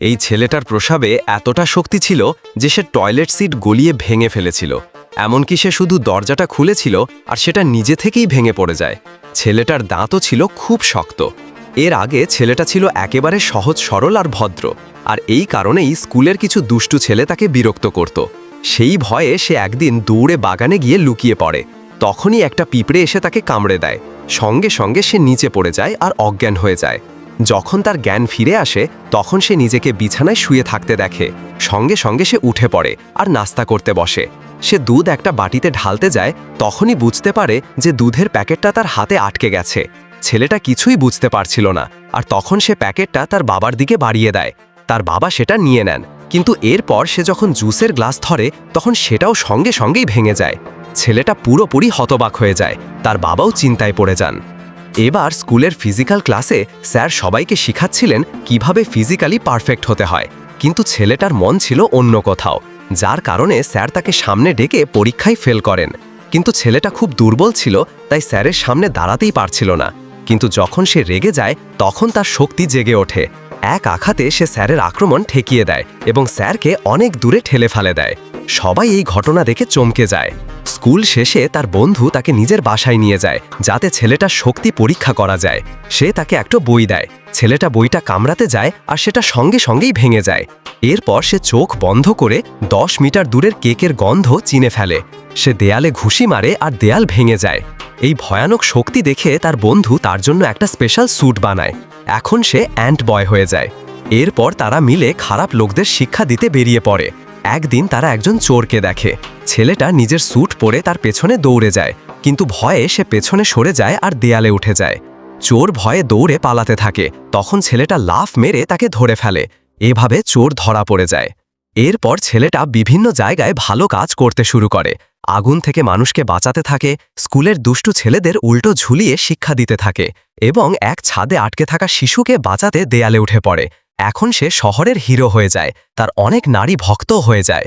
এই ছেলেটার প্রসাবে এতটা শক্তি ছিল যে সে টয়লেট সিট গলিয়ে ভেঙে ফেলেছিল। এমনকি সে শুধু দরজাটা খুলেছিল আর সেটা নিজে থেকেই ভেঙে পড়ে যায়। ছেলেটার দাঁতও ছিল খুব শক্ত। এর আগে ছেলেটা ছিল একেবারে সহজ, সরল আর ভদ্র। আর এই কারণেই স্কুলের কিছু দুষ্টু ছেলে তাকে বিরক্ত করত। সেই ভয়ে সে একদিন দৌড়ে বাগানে গিয়ে লুকিয়ে পড়ে। তখনই একটা পিঁপড়ে এসে তাকে কামড়ে দেয়। সঙ্গে সঙ্গে সে নিচে পড়ে যায় আর অজ্ঞান হয়ে যায়। যখন তার জ্ঞান ফিরে আসে, তখন সে নিজেকে বিছানায় শুয়ে থাকতে দেখে। সঙ্গে সঙ্গে সে উঠে পড়ে আর নাস্তা করতে বসে। সে দুধ একটা বাটিতে ঢালতে যায়, তখনই বুঝতে পারে যে দুধের প্যাকেটটা তার হাতে আটকে গেছে। ছেলেটা কিছুই বুঝতে পারছিল না, আর তখন সে প্যাকেটটা তার বাবার দিকে বাড়িয়ে দেয়। তার বাবা সেটা নিয়ে নেন, কিন্তু এরপর সে যখন জুসের গ্লাস ধরে, তখন সেটাও সঙ্গে সঙ্গেই ভেঙে যায়। ছেলেটা পুরোপুরি হতবাক হয়ে যায়, তার বাবাও চিন্তায় পড়ে যান। এবার স্কুলের ফিজিক্যাল ক্লাসে স্যার সবাইকে শিখাচ্ছিলেন কীভাবে ফিজিক্যালি পারফেক্ট হতে হয়। কিন্তু ছেলেটার মন ছিল অন্য কোথাও, যার কারণে স্যার তাকে সামনে ডেকে পরীক্ষায় ফেল করেন। কিন্তু ছেলেটা খুব দুর্বল ছিল, তাই স্যারের সামনে দাঁড়াতেই পারছিল না। কিন্তু যখন সে রেগে যায়, তখন তার শক্তি জেগে ওঠে। এক আঘাতে সে স্যারের আক্রমণ ঠেকিয়ে দেয় এবং স্যারকে অনেক দূরে ঠেলে ফেলে দেয়। সবাই এই ঘটনা দেখে চমকে যায়। স্কুল শেষে তার বন্ধু তাকে নিজের বাসায় নিয়ে যায়, যাতে ছেলেটার শক্তি পরীক্ষা করা যায়। সে তাকে একটা বই দেয়। ছেলেটা বইটা কামড়াতে যায় আর সেটা সঙ্গে সঙ্গেই ভেঙে যায়। এরপর সে চোখ বন্ধ করে দশ মিটার দূরের কেকের গন্ধ চিনে ফেলে। সে দেয়ালে ঘুষি মারে আর দেয়াল ভেঙে যায়। এই ভয়ানক শক্তি দেখে তার বন্ধু তার জন্য একটা স্পেশাল স্যুট বানায়। এখন সে অ্যান্ট বয় হয়ে যায়। এরপর তারা মিলে খারাপ লোকদের শিক্ষা দিতে বেরিয়ে পড়ে। একদিন তারা একজন চোরকে দেখে। ছেলেটা নিজের স্যুট পরে তার পেছনে দৌড়ে যায়, কিন্তু ভয়ে সে পেছনে সরে যায় আর দেয়ালে উঠে যায়। চোর ভয়ে দৌড়ে পালাতে থাকে, তখন ছেলেটা লাফ মেরে তাকে ধরে ফেলে। এভাবে চোর ধরা পড়ে যায়। এরপর ছেলেটা বিভিন্ন জায়গায় ভালো কাজ করতে শুরু করে। আগুন থেকে মানুষকে বাঁচাতে থাকে, স্কুলের দুষ্টু ছেলেদের উল্টো ঝুলিয়ে শিক্ষা দিতে থাকে এবং এক ছাদে আটকে থাকা শিশুকে বাঁচাতে দেয়ালে উঠে পড়ে। এখন সে শহরের হিরো হয়ে যায় তার অনেক নারী ভক্ত হয়ে যায়।